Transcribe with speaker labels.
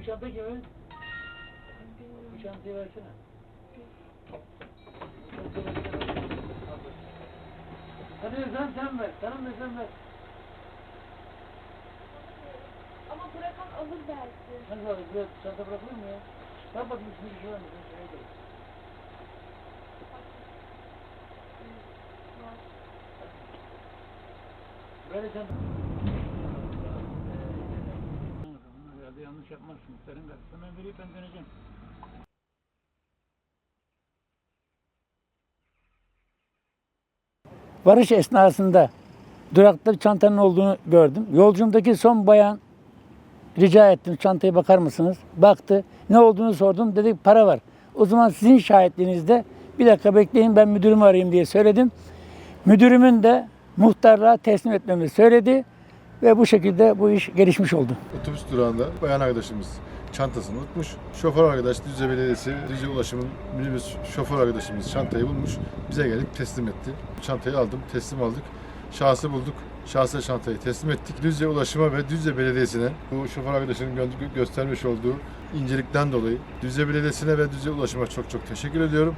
Speaker 1: Bu çanta kimin? Bu çantayı versene. Versene. Hadi sen sen ver. Ver sen ver.
Speaker 2: Ama bırakan alır belki.
Speaker 1: Nasıl var? Buraya çanta bırakılır mı ya? Bak bakayım şimdi şuraya mı? Şuraya gel. Böyle çanta. Yapmazsın. Senin de. Hemen vereyim ben döneceğim. Varış esnasında durakta bir çantanın olduğunu gördüm. Yolcumdaki son bayan rica ettim çantaya bakar mısınız? Baktı. Ne olduğunu sordum. Dedi para var. O zaman sizin şahitliğinizde bir dakika bekleyin ben müdürümü arayayım diye söyledim. Müdürümün de muhtarlığa teslim etmemi söyledi ve bu şekilde bu iş gelişmiş oldu.
Speaker 3: Otobüs durağında bayan arkadaşımız çantasını unutmuş. Şoför arkadaş Düzce Belediyesi, Düzce Ulaşım'ın minibüs şoför arkadaşımız çantayı bulmuş. Bize gelip teslim etti. Çantayı aldım, teslim aldık. Şahsı bulduk. Şahsa çantayı teslim ettik. Düzce Ulaşım'a ve Düzce Belediyesi'ne bu şoför arkadaşının gö- göstermiş olduğu incelikten dolayı Düzce Belediyesi'ne ve Düzce Ulaşım'a çok çok teşekkür ediyorum.